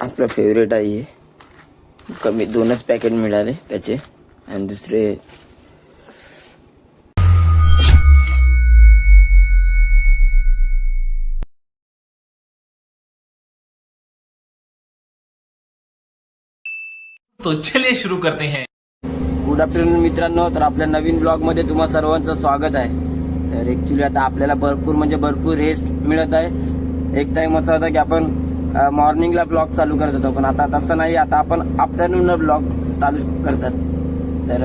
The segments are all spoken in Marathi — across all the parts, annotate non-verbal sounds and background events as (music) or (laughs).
आपलं फेवरेट आहे हे. कमी दोनच पॅकेट मिळाले त्याचे. आणि दुसरे तो चलिए शुरू करते हैं. गुड आफ्टरनून मित्रांनो. तर आपल्या नवीन ब्लॉगमध्ये तुम्हा सर्वांचं स्वागत आहे. तर ॲक्च्युली आता आपल्याला भरपूर म्हणजे भरपूर रेस्ट मिळत आहे. एक टाइम असा होता की आपण मॉर्निंगला ब्लॉग चालू करत होतो. पण आता तसं नाही. आता आपण आफ्टरनूनला ब्लॉग चालू करतात. तर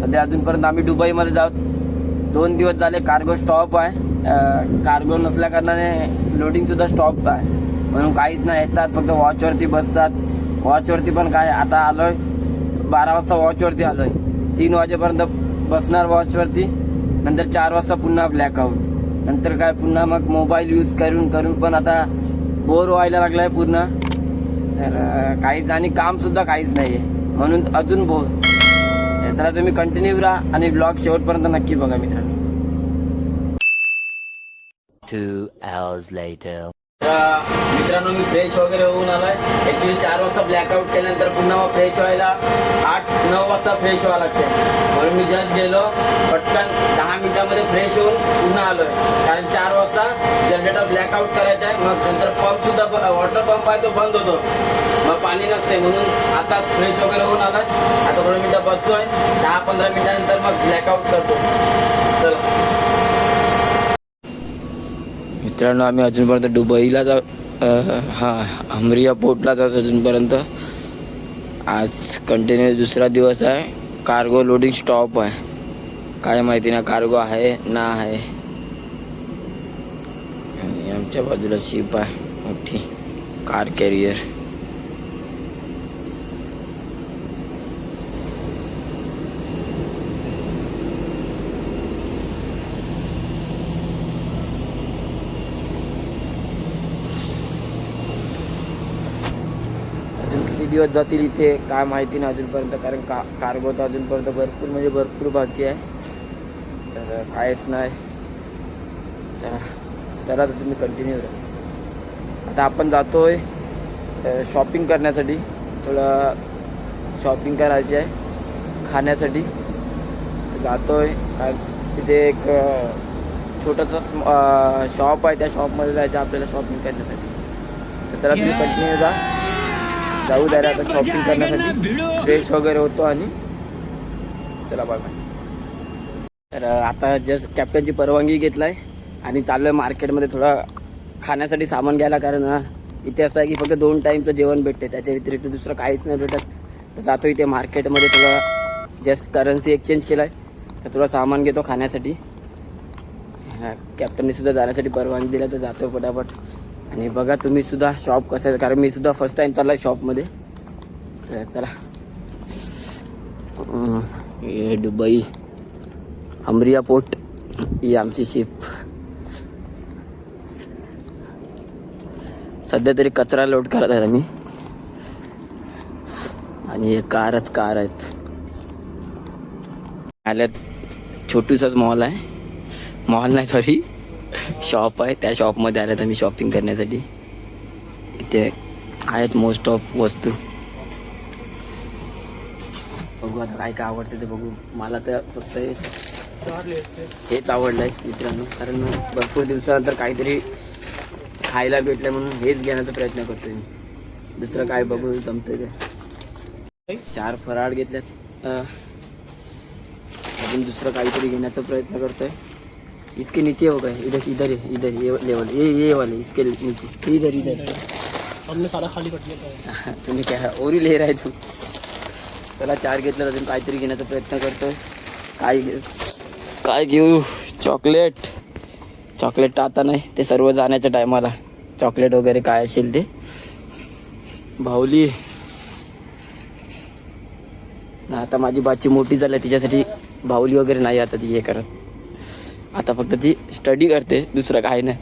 सध्या अजूनपर्यंत आम्ही दुबईमध्ये जाऊत दोन दिवस झाले कार्गो स्टॉप आहे. कार्गो नसल्या कारणाने लोडिंगसुद्धा स्टॉप आहे. म्हणून काहीच नाही. येतात फक्त वॉचवरती बसतात. वॉचवरती पण काय? आता आलोय. बारा वाजता वॉचवरती आलोय. तीन वाजेपर्यंत बसणार वॉचवरती. नंतर चार वाजता पुन्हा ब्लॅकआउट नंतर काय पुन्हा मग मोबाईल यूज करून करून पण आता बोर व्हायला लागलाय पूर्ण. तर काहीच आणि कामसुद्धा काहीच नाही आहे म्हणून अजून बोर तर तुम्ही कंटिन्यू राहा आणि ब्लॉग शेवटपर्यंत नक्की बघा मित्रांनो. मित्रांनो मी फ्रेश वगैरे होऊन आलोय. ऍक्च्युली चार वाजता ब्लॅकआउट केल्यानंतर पुन्हा मग फ्रेश व्हायला आठ नऊ वाजता फ्रेश व्हावं लागते. म्हणून मी जस्ट गेलो पटकन दहा मिनिटामध्ये फ्रेश होऊन पुन्हा आलोय. कारण चार वाजता जनरेटर ब्लॅकआउट करायचा आहे मग नंतर पंप सुद्धा वॉटर पंप आहे तो बंद होतो. मग पाणी नसते म्हणून आताच फ्रेश वगैरे होऊन आलाय. आता थोडं मिनिटं बसतोय. दहा पंधरा मिनिटानंतर मग ब्लॅकआउट करतो चला मित्रांनो आम्ही अजूनपर्यंत दुबईला जाऊ हां हा अमरिया पोर्टला जातो अजूनपर्यंत. आज कंटिन्यू दुसरा दिवस आहे. कार्गो लोडिंग स्टॉप आहे. काय माहिती ना कार्गो आहे ना आहे. आणि आमच्या बाजूला शिप आहे. मोठी कार कॅरियर अजून किती दिवस जातील इथे काय माहिती नाही अजूनपर्यंत कारण का कार्गो तर अजूनपर्यंत भरपूर म्हणजे भरपूर बाकी आहे. तर कायच नाही. चला चला तर तुम्ही कंटिन्यू राहा आता आपण जातोय शॉपिंग करण्यासाठी. थोडं शॉपिंग करायची आहे खाण्यासाठी. तर जातोय काय तिथे एक छोटंसं शॉप आहे त्या शॉपमध्ये जायचं आपल्याला शॉपिंग करण्यासाठी. तर चला तुम्ही कंटिन्यू जा जाऊ द्या आता शॉपिंग करण्यासाठी फ्रेश वगैरे होतो आणि चला बघा तर आता जस्ट कॅप्टनची परवानगी घेतलाय आणि चाललोय मार्केटमध्ये थोडं खाण्यासाठी सामान घ्यायला कारण इथे असं आहे की फक्त दोन टाईमचं जेवण भेटते त्याच्या व्यतिरिक्त दुसरं काहीच नाही भेटत. तर जातो इथे मार्केटमध्ये थोडं जस्ट करन्सी एक्सचेंज केलाय. तर थोडं सामान घेतो खाण्यासाठी. कॅप्टनने सुद्धा जाण्यासाठी परवानगी दिला तर जातो पटापट आणि बघा तुम्ही सुद्धा शॉप कसं आहे. कारण मी सुद्धा फर्स्ट टाइम चाललाय शॉपमध्ये तर चला. हे दुबई. अमरिया पोर्ट ही आमची शिप सध्या तरी कचरा लोड करत आहे आम्ही. आणि हे कारच कार आहेत. आल्यात छोटूसाच मॉल आहे. मॉल नाही सॉरी शॉप आहे. त्या शॉपमध्ये आल्यात आम्ही शॉपिंग करण्यासाठी. इथे आहेत मोस्ट ऑफ वस्तू. बघू आता काय काय आवडते ते बघू. मला तर फक्त हे- हेच आवडलंय मित्रांनो. कारण भरपूर दिवसानंतर काहीतरी खायला भेटलं म्हणून हेच घेण्याचा प्रयत्न करतोय मी. दुसरं काय बघू जमतंय काय चार फराळ घेतल्यात. अजून दुसरं काहीतरी घेण्याचा प्रयत्न करतोय. इसके नीचे हो गए। इधर इधर इधर ये लेवल ये ये वाले इसके नीचे। इधर इधर। हमने सारा खाली कर दिया (laughs) तुम्ही काय ओरी ले राय तू त्याला चार घेतलं अजून काहीतरी घेण्याचा प्रयत्न करतोय काय काय घेऊ? चॉकलेट। चॉकलेट आता नाही ते सर्व जाण्याच्या टायमाला चॉकलेट वगैरे काय असेल ते. भाऊली ना आता माझी बाची मोठी झाली तिच्यासाठी भाऊली वगैरे नाही आता ती हे करत. आता फक्त ती स्टडी करते दुसरं काही नाही.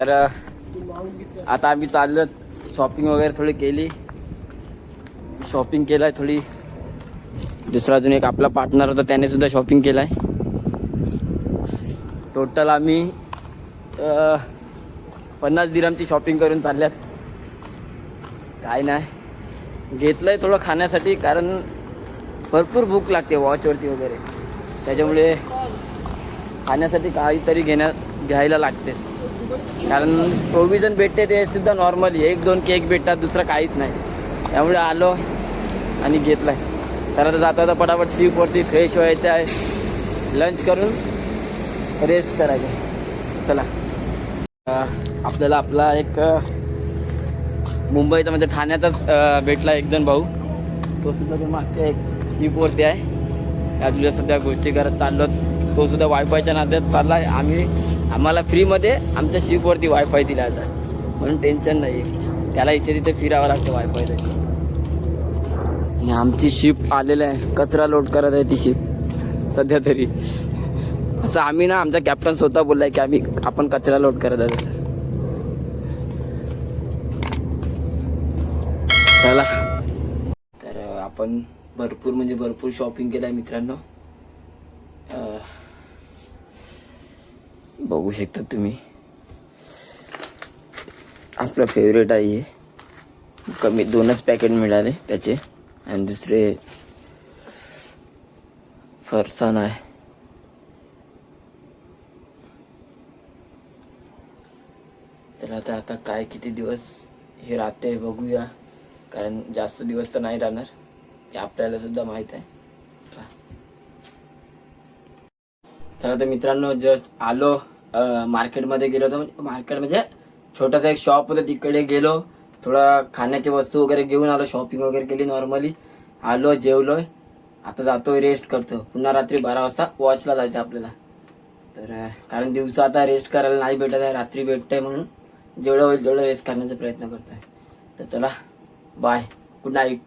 तर आता आम्ही चाललो शॉपिंग वगैरे थोडी केली. शॉपिंग केलाय थोडी. दुसरा अजून एक आपला पार्टनर होता त्याने सुद्धा शॉपिंग केलाय. टोटल आम्ही पन्नास दिरामची शॉपिंग करून चालल्यात. काय नाही. घेतलंय थोडं खाण्यासाठी कारण भरपूर भूक लागते वॉचवरती वगैरे. त्याच्यामुळे खाण्यासाठी काहीतरी घेण्या घ्यायला लागते. कारण प्रोव्हिजन भेटते ते सुद्धा नॉर्मली एक दोन केक भेटतात दुसरं काहीच नाही. त्यामुळे आलो आणि घेतलाय. तर आता जाता आता पटापट सीपवरती फ्रेश व्हायचं आहे. लंच करून रेस्ट करायचं. चला. आपल्याला आपला एक मुंबईचा म्हणजे ठाण्यातच भेटला एक जण भाऊ. तो सुद्धा मागच्या एक शिपवरती आहे. त्या तुझ्या सध्या गोष्टी करत चाललो तो सुद्धा वायफायच्या नात्यात चालला आहे आम्ही आम्हाला फ्रीमध्ये आमच्या शिपवरती वायफाय दिला जातात म्हणून टेन्शन नाही त्याला इथे तिथे फिरावं लागतं वायफायसाठी आणि आमची शिप आलेलं आहे. कचरा लोड करत आहे ती शिप सध्या तरी. असं आम्ही ना आमचा कॅप्टन स्वतः बोललाय की आम्ही आपण कचरा लोड करत आहे सर चला. तर आपण भरपूर म्हणजे भरपूर शॉपिंग केलं आहे मित्रांनो. बघू शकता तुम्ही. आपलं फेवरेट आहे हे. कमी दोनच पॅकेट मिळाले त्याचे. आणि दुसरे फरसाण आहे. चला आता आता काय किती दिवस हे राहते बघूया. कारण जास्त दिवस तर नाही राहणार. ते आपल्याला सुद्धा माहीत आहे. चला. तर मित्रांनो जस्ट आलो मार्केटमध्ये गेलो होतो. म्हणजे मार्केट म्हणजे छोटासा एक शॉप होतं तिकडे गेलो. थोडा खाण्याची वस्तू वगैरे घेऊन आलो शॉपिंग वगैरे केली नॉर्मली आलो जेवलोय. आता जातो रेस्ट करतो. पुन्हा रात्री बारा वाजता वॉचला जायचं आपल्याला. तर कारण दिवसा आता रेस्ट करायला नाही भेटत आहे रात्री भेटतंय म्हणून जेवढं होईल तेवढं रेस्ट करण्याचा प्रयत्न करतोय. तर चला बाय गुड नाईट